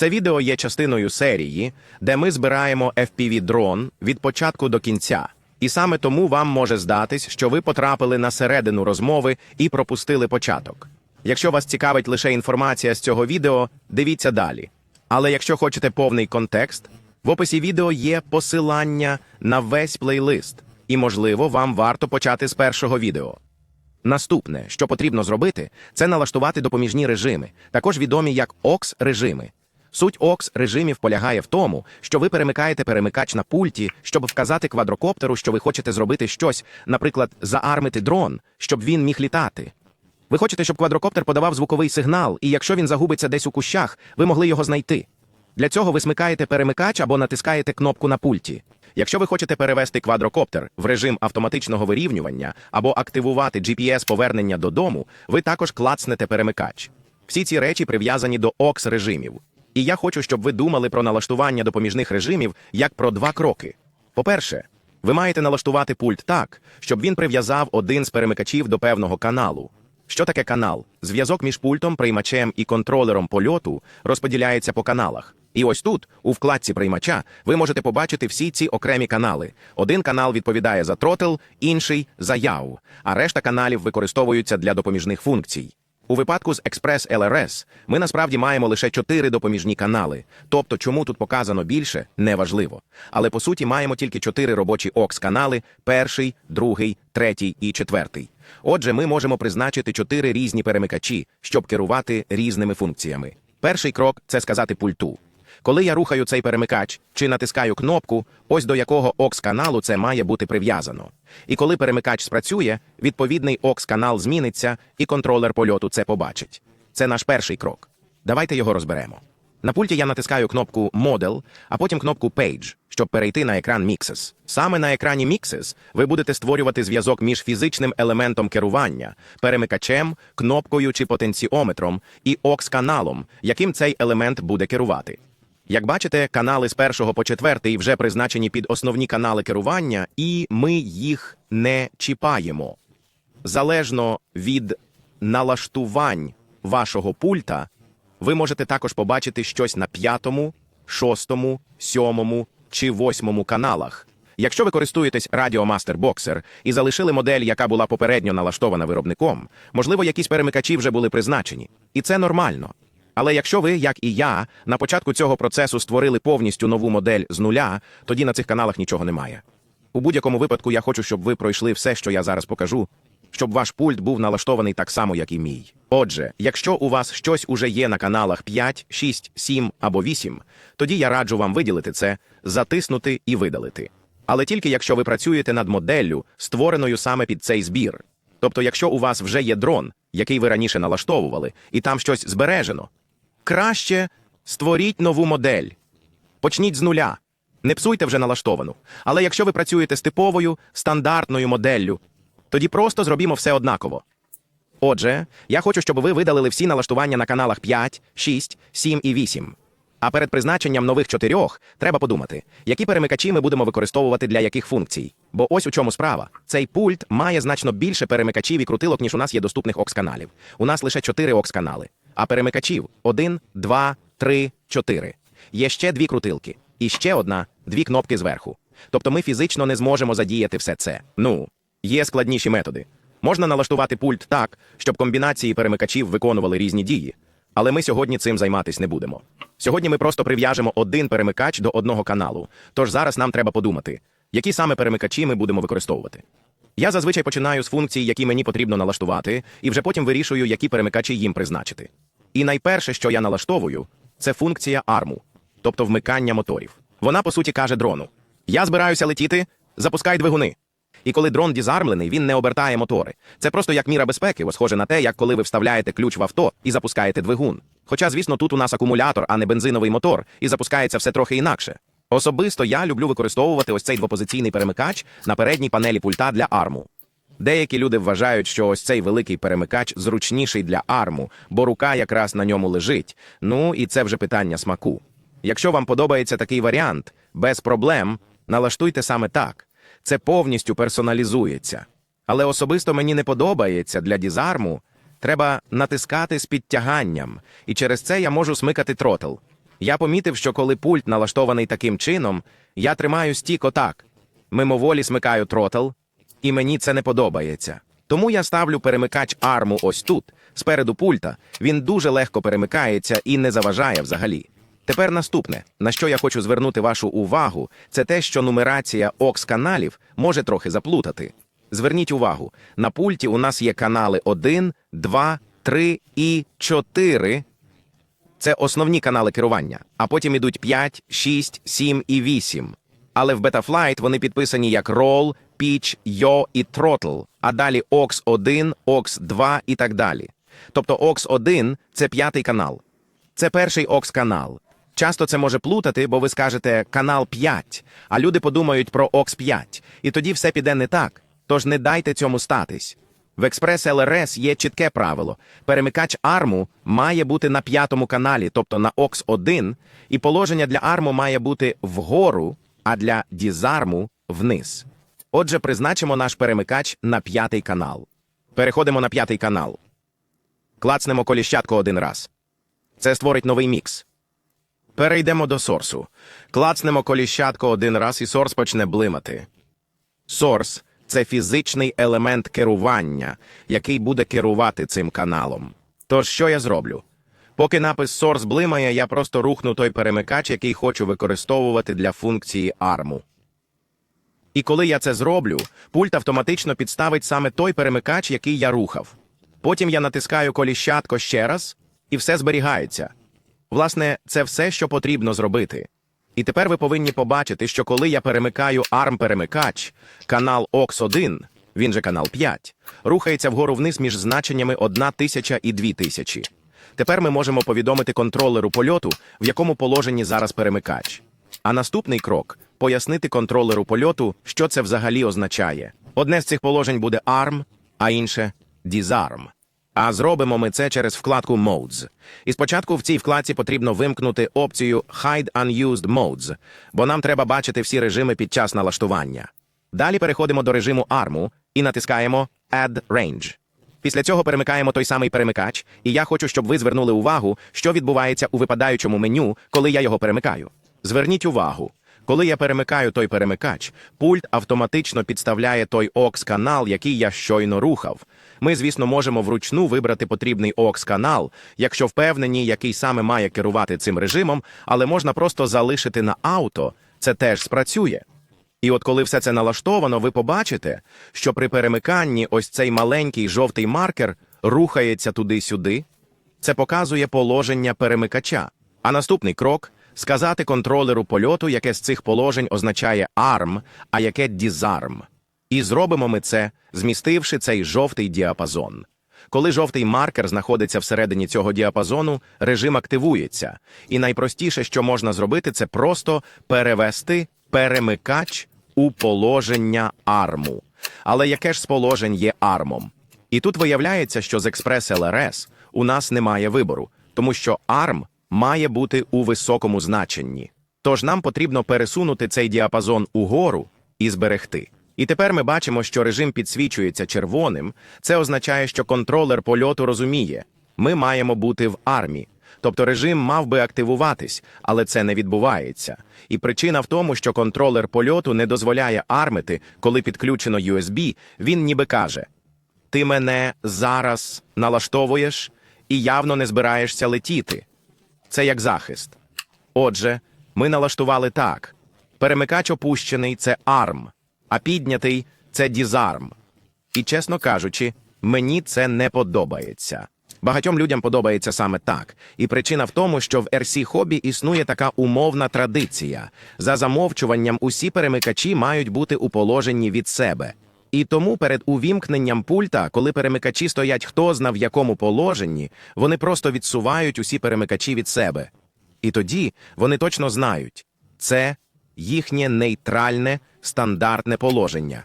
Це відео є частиною серії, де ми збираємо FPV-дрон від початку до кінця. І саме тому вам може здатись, що ви потрапили на середину розмови і пропустили початок. Якщо вас цікавить лише інформація з цього відео, дивіться далі. Але якщо хочете повний контекст, в описі відео є посилання на весь плейлист, і, можливо, вам варто почати з першого відео. Наступне, що потрібно зробити, це налаштувати допоміжні режими, також відомі як OX режими. Суть OX режимів полягає в тому, що ви перемикаєте перемикач на пульті, щоб вказати квадрокоптеру, що ви хочете зробити щось, наприклад, заармити дрон, щоб він міг літати. Ви хочете, щоб квадрокоптер подавав звуковий сигнал, і якщо він загубиться десь у кущах, ви могли його знайти. Для цього ви смикаєте перемикач або натискаєте кнопку на пульті. Якщо ви хочете перевести квадрокоптер в режим автоматичного вирівнювання або активувати GPS повернення додому, ви також клацнете перемикач. Всі ці речі прив'язані до OX режимів. І я хочу, щоб ви думали про налаштування допоміжних режимів як про два кроки. По-перше, ви маєте налаштувати пульт так, щоб він прив'язав один з перемикачів до певного каналу. Що таке канал? Зв'язок між пультом, приймачем і контролером польоту розподіляється по каналах. І ось тут, у вкладці приймача, ви можете побачити всі ці окремі канали. Один канал відповідає за тротл, інший за яв, а решта каналів використовуються для допоміжних функцій. У випадку з LRS ми насправді маємо лише чотири допоміжні канали. Тобто, чому тут показано більше, неважливо. Але по суті маємо тільки чотири робочі OX-канали: перший, другий, третій і четвертий. Отже, ми можемо призначити чотири різні перемикачі, щоб керувати різними функціями. Перший крок це сказати пульту. Коли я рухаю цей перемикач чи натискаю кнопку, ось до якого OX-каналу це має бути прив'язано. І коли перемикач спрацює, відповідний OX-канал зміниться, і контролер польоту це побачить. Це наш перший крок. Давайте його розберемо. На пульті я натискаю кнопку Model, а потім кнопку Page, щоб перейти на екран Mixes. Саме на екрані Mixes ви будете створювати зв'язок між фізичним елементом керування, перемикачем, кнопкою чи потенціометром і OX-каналом, яким цей елемент буде керувати. Як бачите, канали з першого по четвертий вже призначені під основні канали керування, і ми їх не чіпаємо. Залежно від налаштувань вашого пульта, ви можете також побачити щось на п'ятому, шостому, сьомому чи восьмому каналах. Якщо ви користуєтесь Радіо Master Boxer і залишили модель, яка була попередньо налаштована виробником, можливо, якісь перемикачі вже були призначені, і це нормально. Але якщо ви, як і я, на початку цього процесу створили повністю нову модель з нуля, тоді на цих каналах нічого немає. У будь-якому випадку я хочу, щоб ви пройшли все, що я зараз покажу, щоб ваш пульт був налаштований так само, як і мій. Отже, якщо у вас щось уже є на каналах 5, 6, 7 або 8, тоді я раджу вам виділити це, затиснути і видалити. Але тільки якщо ви працюєте над моделлю, створеною саме під цей збір. Тобто, якщо у вас вже є дрон, який ви раніше налаштовували, і там щось збережено, краще створіть нову модель. Почніть з нуля. Не псуйте вже налаштовану. Але якщо ви працюєте з типовою стандартною моделлю, тоді просто зробімо все однаково. Отже, я хочу, щоб ви видалили всі налаштування на каналах 5, 6, 7 і 8. А перед призначенням нових чотирьох треба подумати, які перемикачі ми будемо використовувати для яких функцій. Бо ось у чому справа. Цей пульт має значно більше перемикачів і крутилок, ніж у нас є доступних OX-каналів. У нас лише 4 OX-канали. А перемикачів 1, 2, 3, 4. Є ще дві крутилки. І ще одна, дві кнопки зверху. Тобто ми фізично не зможемо задіяти все це. Ну, є складніші методи. Можна налаштувати пульт так, щоб комбінації перемикачів виконували різні дії. Але ми сьогодні цим займатись не будемо. Сьогодні ми просто прив'яжемо один перемикач до одного каналу. Тож зараз нам треба подумати, які саме перемикачі ми будемо використовувати. Я зазвичай починаю з функцій, які мені потрібно налаштувати, і вже потім вирішую, які перемикачі їм призначити. І найперше, що я налаштовую, це функція арму, тобто вмикання моторів. Вона, по суті, каже дрону: Я збираюся летіти, запускай двигуни. І коли дрон дізармлений, він не обертає мотори. Це просто як міра безпеки, схоже на те, як коли ви вставляєте ключ в авто і запускаєте двигун. Хоча, звісно, тут у нас акумулятор, а не бензиновий мотор, і запускається все трохи інакше. Особисто я люблю використовувати ось цей двопозиційний перемикач на передній панелі пульта для арму. Деякі люди вважають, що ось цей великий перемикач зручніший для арму, бо рука якраз на ньому лежить. Ну і це вже питання смаку. Якщо вам подобається такий варіант, без проблем налаштуйте саме так. Це повністю персоналізується. Але особисто мені не подобається для дізарму. Треба натискати з підтяганням, і через це я можу смикати тротл. Я помітив, що коли пульт налаштований таким чином, я тримаю стік отак, мимоволі смикаю тротл, і мені це не подобається. Тому я ставлю перемикач арму ось тут, спереду пульта. Він дуже легко перемикається і не заважає взагалі. Тепер наступне, на що я хочу звернути вашу увагу, це те, що нумерація окс каналів може трохи заплутати. Зверніть увагу, на пульті у нас є канали 1, 2, 3 і 4. Це основні канали керування, а потім ідуть 5, 6, 7 і 8. Але в Betaflight вони підписані як Roll, Pitch, Yaw і Throttle, а далі aux 1, aux 2 і так далі. Тобто aux 1 – це п'ятий канал. Це перший aux канал. Часто це може плутати, бо ви скажете канал 5, а люди подумають про aux 5, і тоді все піде не так. Тож не дайте цьому статись. В експрес ЛРС є чітке правило: перемикач арму має бути на п'ятому каналі, тобто на aux 1, і положення для арму має бути вгору, а для дізарму вниз. Отже, призначимо наш перемикач на п'ятий канал. Переходимо на п'ятий канал. Клацнемо коліщатку один раз. Це створить новий мікс. Перейдемо до сорсу. Клацнемо коліщатку один раз, і сорс почне блимати. Сорс це фізичний елемент керування, який буде керувати цим каналом. Тож що я зроблю? Поки напис Source блимає, я просто рухну той перемикач, який хочу використовувати для функції арму. І коли я це зроблю, пульт автоматично підставить саме той перемикач, який я рухав. Потім я натискаю коліщатко ще раз, і все зберігається. Власне, це все, що потрібно зробити. І тепер ви повинні побачити, що коли я перемикаю ARM-перемикач, канал OX1, він же канал 5, рухається вгору вниз між значеннями 1000 і 2000. Тепер ми можемо повідомити контролеру польоту, в якому положенні зараз перемикач. А наступний крок пояснити контролеру польоту, що це взагалі означає. Одне з цих положень буде ARM, а інше Disarm. А зробимо ми це через вкладку Modes. І спочатку в цій вкладці потрібно вимкнути опцію Hide Unused Modes, бо нам треба бачити всі режими під час налаштування. Далі переходимо до режиму ARM і натискаємо Add Range. Після цього перемикаємо той самий перемикач, і я хочу, щоб ви звернули увагу, що відбувається у випадаючому меню, коли я його перемикаю. Зверніть увагу. Коли я перемикаю той перемикач, пульт автоматично підставляє той OX-канал, який я щойно рухав. Ми, звісно, можемо вручну вибрати потрібний OX-канал, якщо впевнені, який саме має керувати цим режимом, але можна просто залишити на ауто, це теж спрацює. І от коли все це налаштовано, ви побачите, що при перемиканні ось цей маленький жовтий маркер рухається туди-сюди. Це показує положення перемикача. А наступний крок сказати контролеру польоту, яке з цих положень означає ARM, а яке Disarm. І зробимо ми це, змістивши цей жовтий діапазон. Коли жовтий маркер знаходиться всередині цього діапазону, режим активується. І найпростіше, що можна зробити, це просто перевести перемикач у положення арму. Але яке ж з положень є армом? І тут виявляється, що з Express LRS у нас немає вибору, тому що ARM має бути у високому значенні. Тож нам потрібно пересунути цей діапазон угору і зберегти. І тепер ми бачимо, що режим підсвічується червоним. Це означає, що контролер польоту розуміє, ми маємо бути в армі. Тобто режим мав би активуватись, але це не відбувається. І причина в тому, що контролер польоту не дозволяє армити, коли підключено USB, він ніби каже: Ти мене зараз налаштовуєш і явно не збираєшся летіти. Це як захист. Отже, ми налаштували так: перемикач опущений це ARM, а піднятий це Disarm. І, чесно кажучи, мені це не подобається. Багатьом людям подобається саме так. І причина в тому, що в RC Hobby існує така умовна традиція. За замовчуванням усі перемикачі мають бути у положенні від себе. І тому перед увімкненням пульта, коли перемикачі стоять хто зна в якому положенні, вони просто відсувають усі перемикачі від себе. І тоді вони точно знають це їхнє нейтральне стандартне положення.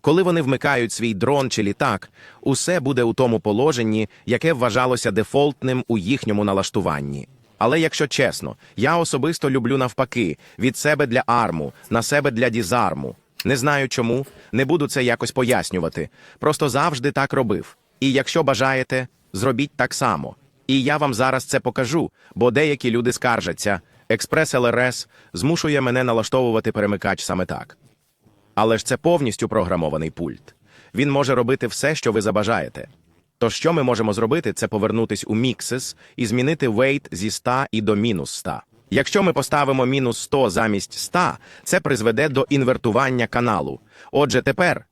Коли вони вмикають свій дрон чи літак, усе буде у тому положенні, яке вважалося дефолтним у їхньому налаштуванні. Але якщо чесно, я особисто люблю навпаки від себе для арму, на себе для дізарму. Не знаю чому, не буду це якось пояснювати. Просто завжди так робив. І якщо бажаєте, зробіть так само. І я вам зараз це покажу, бо деякі люди скаржаться. Експрес ЛРС змушує мене налаштовувати перемикач саме так. Але ж це повністю програмований пульт. Він може робити все, що ви забажаєте. То що ми можемо зробити, це повернутись у Mixes і змінити weight зі 100 і до мінус 100. Якщо ми поставимо мінус 100 замість 100, це призведе до інвертування каналу. Отже, тепер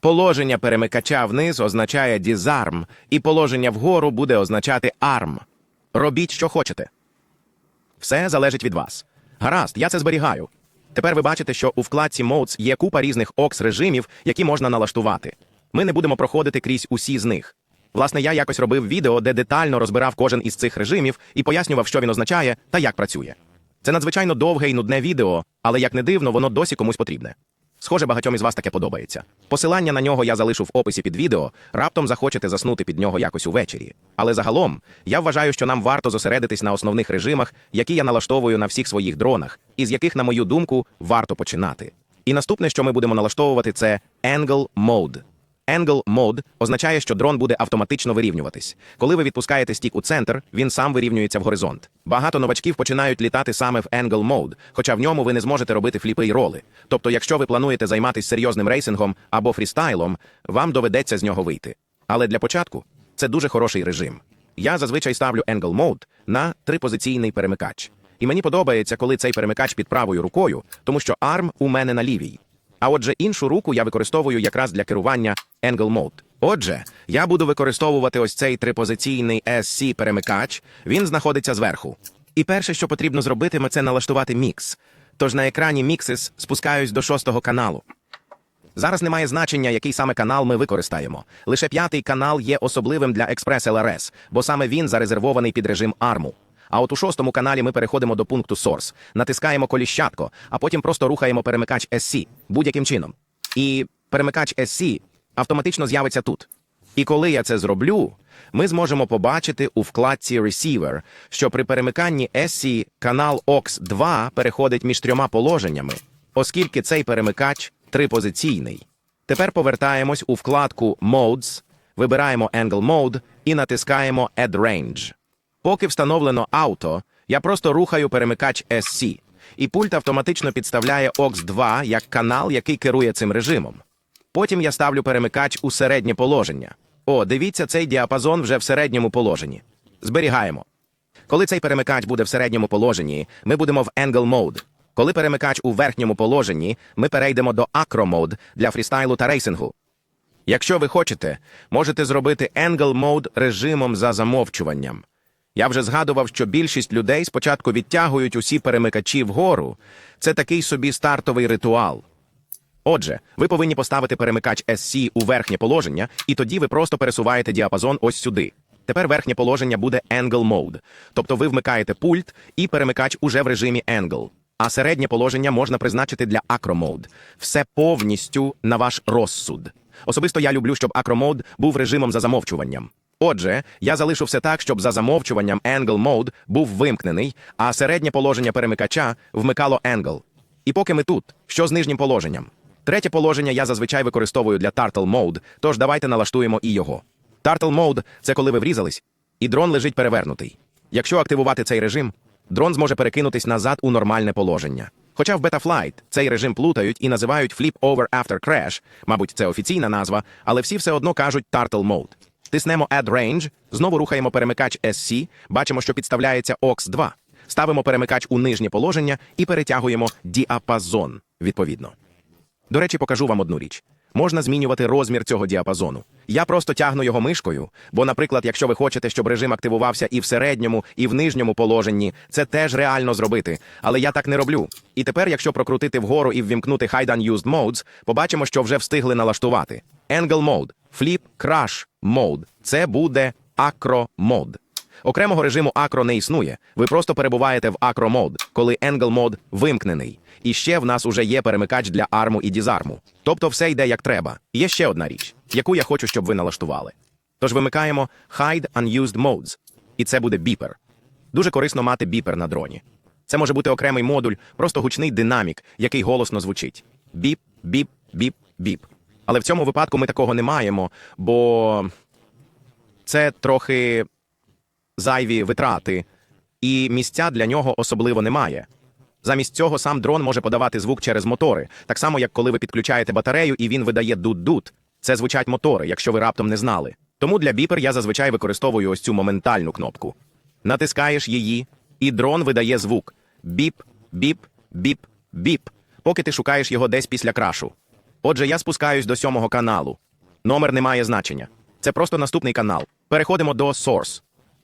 положення перемикача вниз означає disarm, і положення вгору буде означати arm. Робіть, що хочете. Все залежить від вас. Гаразд, я це зберігаю. Тепер ви бачите, що у вкладці Modes є купа різних окс режимів, які можна налаштувати. Ми не будемо проходити крізь усі з них. Власне, я якось робив відео, де детально розбирав кожен із цих режимів і пояснював, що він означає та як працює. Це надзвичайно довге і нудне відео, але як не дивно, воно досі комусь потрібне. Схоже, багатьом із вас таке подобається. Посилання на нього я залишу в описі під відео, раптом захочете заснути під нього якось увечері. Але загалом я вважаю, що нам варто зосередитись на основних режимах, які я налаштовую на всіх своїх дронах, і з яких, на мою думку, варто починати. І наступне, що ми будемо налаштовувати, це Angle Mode. Angle Mode означає, що дрон буде автоматично вирівнюватись. Коли ви відпускаєте стік у центр, він сам вирівнюється в горизонт. Багато новачків починають літати саме в Angle Mode, хоча в ньому ви не зможете робити фліпи й роли. Тобто, якщо ви плануєте займатися серйозним рейсингом або фрістайлом, вам доведеться з нього вийти. Але для початку це дуже хороший режим. Я зазвичай ставлю Angle Mode на трипозиційний перемикач. І мені подобається, коли цей перемикач під правою рукою, тому що арм у мене на лівій. А отже, іншу руку я використовую якраз для керування Angle Mode. Отже, я буду використовувати ось цей трипозиційний SC перемикач. Він знаходиться зверху. І перше, що потрібно зробити, це налаштувати мікс. Тож на екрані Mixes спускаюсь до шостого каналу. Зараз немає значення, який саме канал ми використаємо. Лише п'ятий канал є особливим для Express LRS, бо саме він зарезервований під режим ARMу. А от у шостому каналі ми переходимо до пункту Source, натискаємо коліщатко, а потім просто рухаємо перемикач SC будь-яким чином. І перемикач SC автоматично з'явиться тут. І коли я це зроблю, ми зможемо побачити у вкладці Receiver, що при перемиканні SC канал OX2 переходить між трьома положеннями, оскільки цей перемикач трипозиційний. Тепер повертаємось у вкладку Modes, вибираємо Angle Mode і натискаємо Add Range. Поки встановлено ауто, я просто рухаю перемикач SC, і пульт автоматично підставляє OX2 як канал, який керує цим режимом. Потім я ставлю перемикач у середнє положення. О, дивіться, цей діапазон вже в середньому положенні. Зберігаємо. Коли цей перемикач буде в середньому положенні, ми будемо в Angle Mode. Коли перемикач у верхньому положенні, ми перейдемо до Acro Mode для фрістайлу та рейсингу. Якщо ви хочете, можете зробити Angle Mode режимом за замовчуванням. Я вже згадував, що більшість людей спочатку відтягують усі перемикачі вгору. Це такий собі стартовий ритуал. Отже, ви повинні поставити перемикач SC у верхнє положення, і тоді ви просто пересуваєте діапазон ось сюди. Тепер верхнє положення буде Angle Mode, тобто ви вмикаєте пульт і перемикач уже в режимі Angle. А середнє положення можна призначити для Mode. Все повністю на ваш розсуд. Особисто я люблю, щоб Mode був режимом за замовчуванням. Отже, я залишу все так, щоб за замовчуванням Angle Mode був вимкнений, а середнє положення перемикача вмикало Angle. І поки ми тут, що з нижнім положенням? Третє положення я зазвичай використовую для Turtle Mode, тож давайте налаштуємо і його. Turtle Mode – це коли ви врізались, і дрон лежить перевернутий. Якщо активувати цей режим, дрон зможе перекинутись назад у нормальне положення. Хоча в Betaflight цей режим плутають і називають Flip Over After Crash, мабуть, це офіційна назва, але всі все одно кажуть Turtle Mode. Тиснемо Add Range, знову рухаємо перемикач SC, бачимо, що підставляється OX2. Ставимо перемикач у нижнє положення і перетягуємо діапазон відповідно. До речі, покажу вам одну річ. Можна змінювати розмір цього діапазону. Я просто тягну його мишкою, бо, наприклад, якщо ви хочете, щоб режим активувався і в середньому, і в нижньому положенні, це теж реально зробити. Але я так не роблю. І тепер, якщо прокрутити вгору і ввімкнути Hide Unused Modes, побачимо, що вже встигли налаштувати. Angle Mode, Flip Crash Mode. Це буде Acro Mode. Окремого режиму Acro не існує. Ви просто перебуваєте в Acro Mode, коли Angle Mode вимкнений. І ще в нас уже є перемикач для арму і дізарму. Тобто все йде як треба. Є ще одна річ, яку я хочу, щоб ви налаштували. Тож вимикаємо Hide Unused Modes, і це буде біпер. Дуже корисно мати біпер на дроні. Це може бути окремий модуль, просто гучний динамік, який голосно звучить. Біп, біп, біп, біп. Але в цьому випадку ми такого не маємо, бо це трохи зайві витрати. і місця для нього особливо немає. Замість цього сам дрон може подавати звук через мотори, так само як коли ви підключаєте батарею і він видає дут-дут. Це звучать мотори, якщо ви раптом не знали. Тому для біпер я зазвичай використовую ось цю моментальну кнопку. Натискаєш її, і дрон видає звук біп, біп, біп, біп, поки ти шукаєш його десь після крашу. Отже, я спускаюсь до сьомого каналу. Номер не має значення. Це просто наступний канал. Переходимо до Source.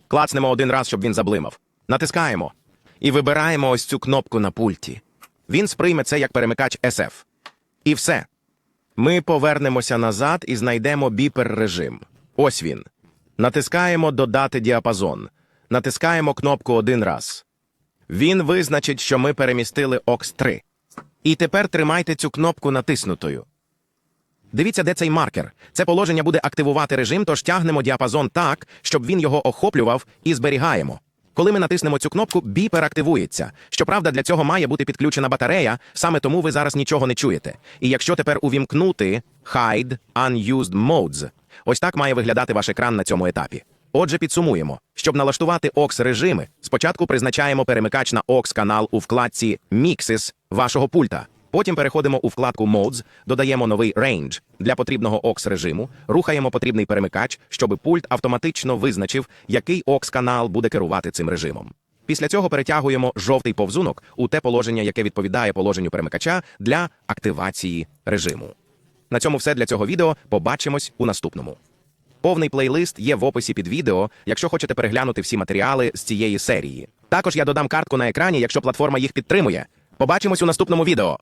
Клацнемо один раз, щоб він заблимав. Натискаємо. І вибираємо ось цю кнопку на пульті. Він сприйме це як перемикач SF. І все. Ми повернемося назад і знайдемо біпер режим. Ось він. Натискаємо Додати діапазон. Натискаємо кнопку один раз. Він визначить, що ми перемістили OX 3. І тепер тримайте цю кнопку натиснутою. Дивіться, де цей маркер. Це положення буде активувати режим, тож тягнемо діапазон так, щоб він його охоплював, і зберігаємо. Коли ми натиснемо цю кнопку, біпер активується. Щоправда, для цього має бути підключена батарея, саме тому ви зараз нічого не чуєте. І якщо тепер увімкнути Hide Unused Modes, ось так має виглядати ваш екран на цьому етапі. Отже, підсумуємо. Щоб налаштувати OX режими, спочатку призначаємо перемикач на OX канал у вкладці Mixes вашого пульта. Потім переходимо у вкладку Modes, додаємо новий Range для потрібного OX режиму, рухаємо потрібний перемикач, щоб пульт автоматично визначив, який OX канал буде керувати цим режимом. Після цього перетягуємо жовтий повзунок у те положення, яке відповідає положенню перемикача для активації режиму. На цьому все для цього відео. Побачимось у наступному. Повний плейлист є в описі під відео, якщо хочете переглянути всі матеріали з цієї серії. Також я додам картку на екрані, якщо платформа їх підтримує. Побачимось у наступному відео.